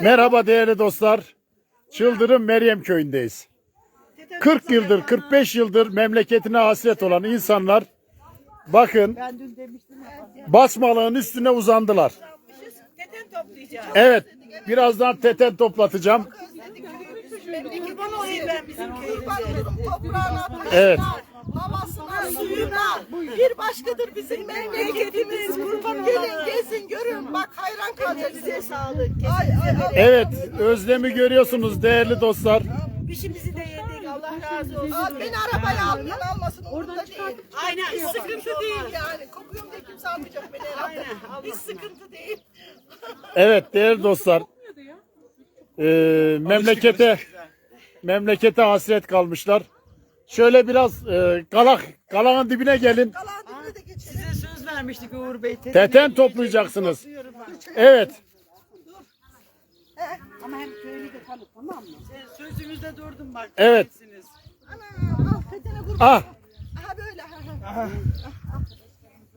Merhaba değerli dostlar. Çıldırım Meryem köyündeyiz. 40 yıldır, 45 yıldır memleketine hasret olan insanlar bakın basmalığın üstüne uzandılar. Evet, birazdan teten toplatacağım. Evet. Havasına, suyuna. Bir başkadır bizim memleketimiz. Kurban gelin gezin görün. Bak hayran kalacaksınız. Sağlık. Ay ay ay. Evet, özlemi görüyorsunuz değerli dostlar. Pişimizi de yedik. Allah razı olsun. Al beni arabaya almayan almasın. Orada değil. Aynen. Hiç sıkıntı değil yani. Kokuyorum diye kimse almayacak beni herhalde. Hiç sıkıntı değil. Evet değerli dostlar. Ee, memlekete memlekete hasret kalmışlar. Şöyle biraz e, galak galağın dibine gelin. Kalan dibine de geçelim. Size söz vermiştik Uğur Bey. Teten toplayacaksınız. Evet. Ama hem köylü de kalıp tamam mı? Sözümüzde durdun bak. Evet. göreceksiniz. Ana al tetene kurban. Ah Aha böyle. ha, ha.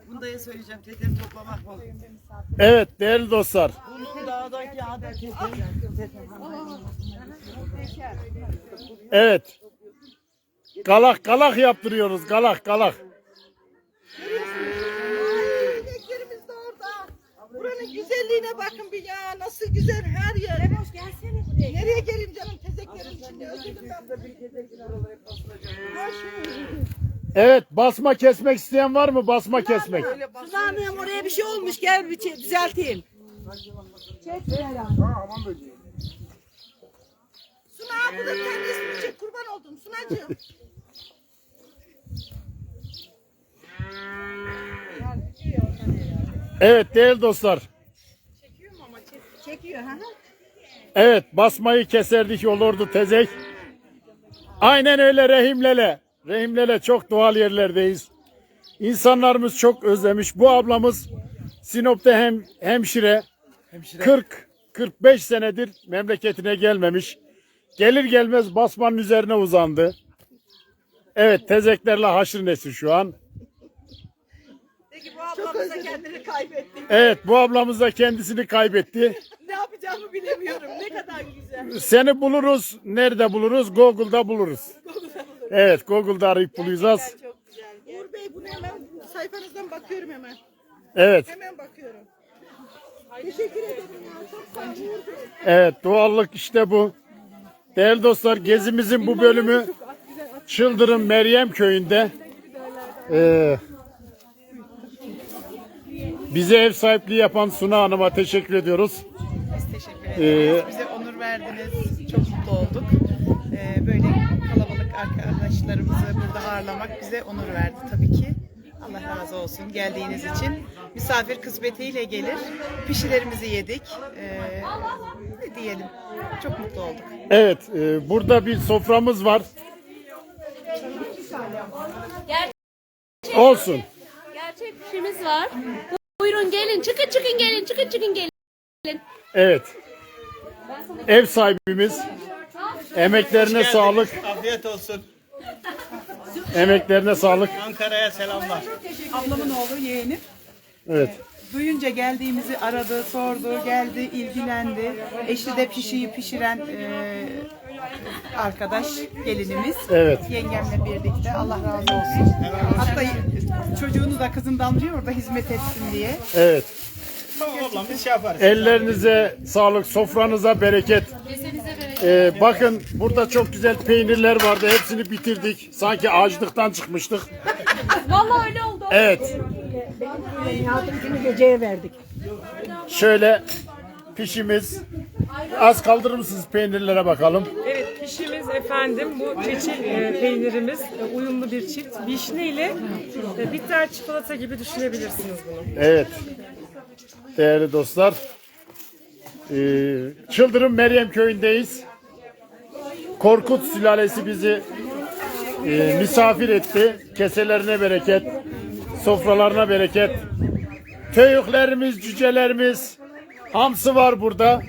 Bunu da söyleyeceğim. Teten toplamak bu. evet değerli dostlar. Bunun dağdaki adı teten. Teten. Evet. Galak galak yaptırıyoruz. Galak galak. Ay, ineklerimiz de orada. Buranın güzelliğine bakın bir ya. Nasıl güzel her yer. Hoş gelsene buraya. Nereye geleyim canım tezeklerin içinde. Özledim ben. Evet basma kesmek isteyen var mı? Basma kesmek. Suzan'ım oraya bir şey olmuş. Gel bir şey düzelteyim. Suna bu da kendi ismini çek kurban oldum Sunacığım. Evet değerli dostlar. Çekiyor ha. Evet basmayı keserdik olurdu tezek. Aynen öyle Rehimlele. Rehimlele çok doğal yerlerdeyiz. İnsanlarımız çok özlemiş. Bu ablamız Sinop'ta hem hemşire, 40 45 senedir memleketine gelmemiş. Gelir gelmez basmanın üzerine uzandı. Evet tezeklerle haşır nesil şu an. Peki bu ablamız da kendini kaybetti. Evet bu ablamız da kendisini kaybetti. Ne yapacağımı bilemiyorum. Ne kadar güzel. Seni buluruz. Nerede buluruz? Google'da buluruz. Evet Google'da arayıp bulacağız. Çok güzel. Uğur Bey bunu hemen sayfanızdan bakıyorum hemen. Evet. Hemen bakıyorum. Teşekkür ederim ya. Çok sağ olun Uğur Bey. Evet doğallık işte bu. Değerli dostlar gezimizin bu bölümü Çıldırım Meryem köyünde. Ee, bize ev sahipliği yapan Suna Hanım'a teşekkür ediyoruz. Biz teşekkür ederiz. Bize onur verdiniz. Çok mutlu olduk. Ee, böyle kalabalık arkadaşlarımızı burada ağırlamak bize onur verdi tabii ki. Allah razı olsun geldiğiniz için. Misafir kısmetiyle gelir. Pişilerimizi yedik. Ee, ne diyelim. Çok mutlu olduk. Evet e, burada bir soframız var. Olsun. Gerçek bir şeyimiz var. Buyurun gelin. Çıkın çıkın gelin. Çıkın çıkın gelin. Evet. Ev sahibimiz. Emeklerine sağlık. Afiyet olsun. Emeklerine sağlık. Ankara'ya selamlar. Ablamın oğlu yeğenim. Evet. Duyunca geldiğimizi aradı, sordu, geldi, ilgilendi. Eşi de pişiyi pişiren e, arkadaş, gelinimiz. Evet. Yengemle birlikte. Allah razı olsun. Hatta çocuğunu da kızından diyor orada hizmet etsin diye. Evet. Tamam ablam biz şey yaparız. Ellerinize sağlık, sofranıza bereket. Ee, bakın burada çok güzel peynirler vardı. Hepsini bitirdik. Sanki ağaçlıktan çıkmıştık. Vallahi öyle oldu. Evet. geceye verdik. Şöyle pişimiz. Az kaldırır mısınız peynirlere bakalım? Evet pişimiz efendim bu çeçil e, peynirimiz e, uyumlu bir çift. Vişne ile e, bitter çikolata gibi düşünebilirsiniz bunu. Evet. Değerli dostlar. Ee, Çıldırım Meryem köyündeyiz. Korkut sülalesi bizi e, misafir etti. Keselerine bereket, sofralarına bereket. Töyüklerimiz, cücelerimiz, hamsı var burada.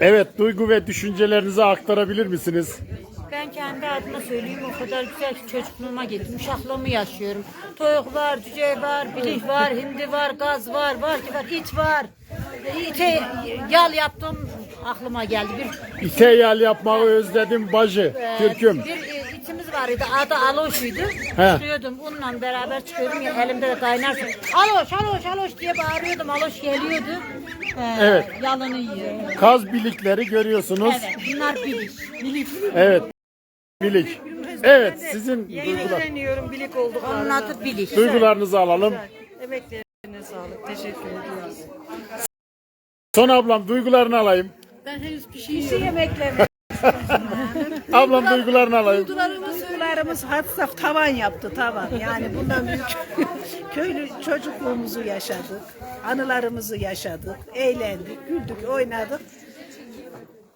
Evet, duygu ve düşüncelerinizi aktarabilir misiniz? Ben kendi adıma söyleyeyim o kadar güzel ki çocukluğuma gittim. Uşaklığımı yaşıyorum. Toyuk var, cüce var, bilik var, hindi var, gaz var, var ki var, it var. İte yal yaptım aklıma geldi. Bir İte yal yapmayı özledim bacı. Türküm. Bir e, var idi. Adı Aloş'uydu. He. Çıkıyordum. Onunla beraber çıkıyordum. Ya, elimde de kaynarsın. Aloş, Aloş, Aloş diye bağırıyordum. Aloş geliyordu. Ee, Evet. Yalını yiyor. Kaz bilikleri görüyorsunuz. Evet. Bunlar bilik. Bilik. Evet. Bilik. Evet sizin duygular, Öğreniyorum bilik olduk. Onun adı bilik. duygularınızı alalım. Emeklerine sağlık. Teşekkür ediyoruz. Son ablam duygularını alayım. Ben henüz bir İşi yemeklerine. Ablam duygularını alayım. Had saf tavan yaptı tavan. Yani bundan büyük köylü çocukluğumuzu yaşadık. Anılarımızı yaşadık. Eğlendik, güldük, oynadık.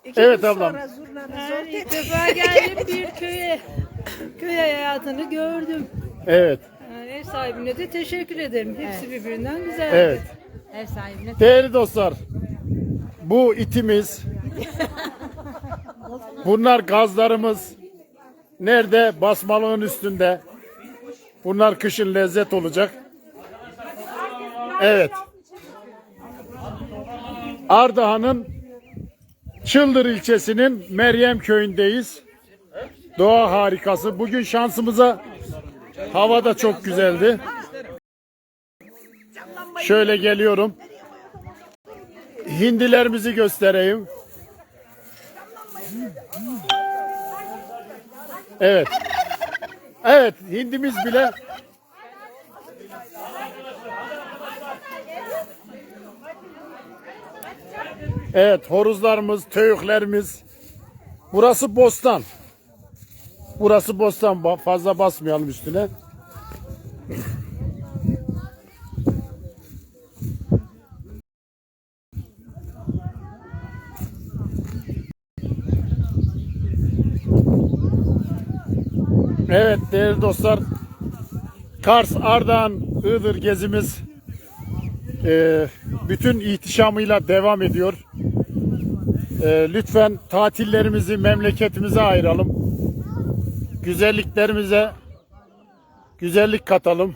İki Evet gün ablam. Sonra İlk defa geldim bir köye. Köy hayatını gördüm. Evet. Yani ev sahibine de teşekkür ederim. Hepsi birbirinden güzel. Evet. Ev sahibine Değerli dostlar. Bu itimiz. Bunlar gazlarımız. Nerede? Basmalığın üstünde. Bunlar kışın lezzet olacak. Evet. Ardahan'ın Çıldır ilçesinin Meryem köyündeyiz. Doğa harikası. Bugün şansımıza hava da çok güzeldi. Şöyle geliyorum. Hindilerimizi göstereyim. Evet. Evet, hindimiz bile Evet, horuzlarımız, töyüklerimiz. Burası bostan. Burası bostan. Fazla basmayalım üstüne. Evet değerli dostlar. Kars, Ardahan, Iğdır gezimiz e, bütün ihtişamıyla devam ediyor. E, lütfen tatillerimizi memleketimize ayıralım. Güzelliklerimize güzellik katalım.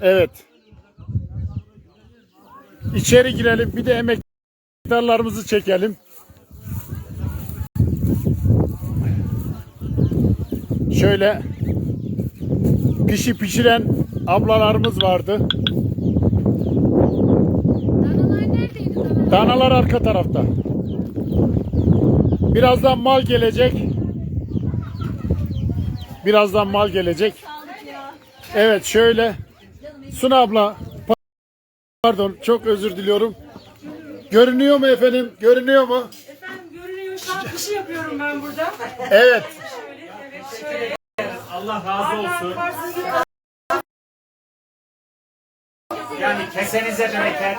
Evet. İçeri girelim. Bir de emektarlarımızı çekelim. Şöyle pişi pişiren ablalarımız vardı. Danalar arka tarafta. Birazdan mal gelecek. Birazdan mal gelecek. Evet şöyle. Suna abla pardon çok özür diliyorum. Görünüyor mu efendim? Görünüyor mu? Efendim görünüyor şu an yapıyorum ben burada. Evet. Allah razı olsun. Yani kesenize bereket.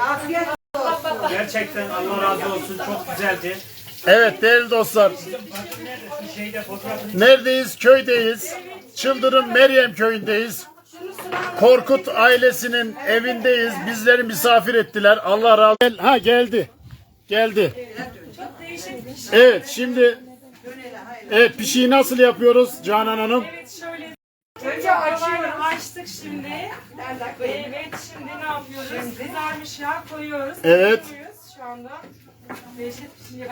Gerçekten Allah razı olsun. Çok güzeldi. Evet değerli dostlar. Neredeyiz? Köydeyiz. Çıldırım Meryem köyündeyiz. Korkut ailesinin evindeyiz. Bizleri misafir ettiler. Allah razı olsun. Ha geldi. Geldi. Evet şimdi Evet pişiyi nasıl yapıyoruz Canan Hanım? şöyle Önce açıyorum. Açtık şimdi. Evet şimdi ne yapıyoruz? Kızarmış yağ koyuyoruz. Evet. Koyuyoruz Şu anda. Bir şey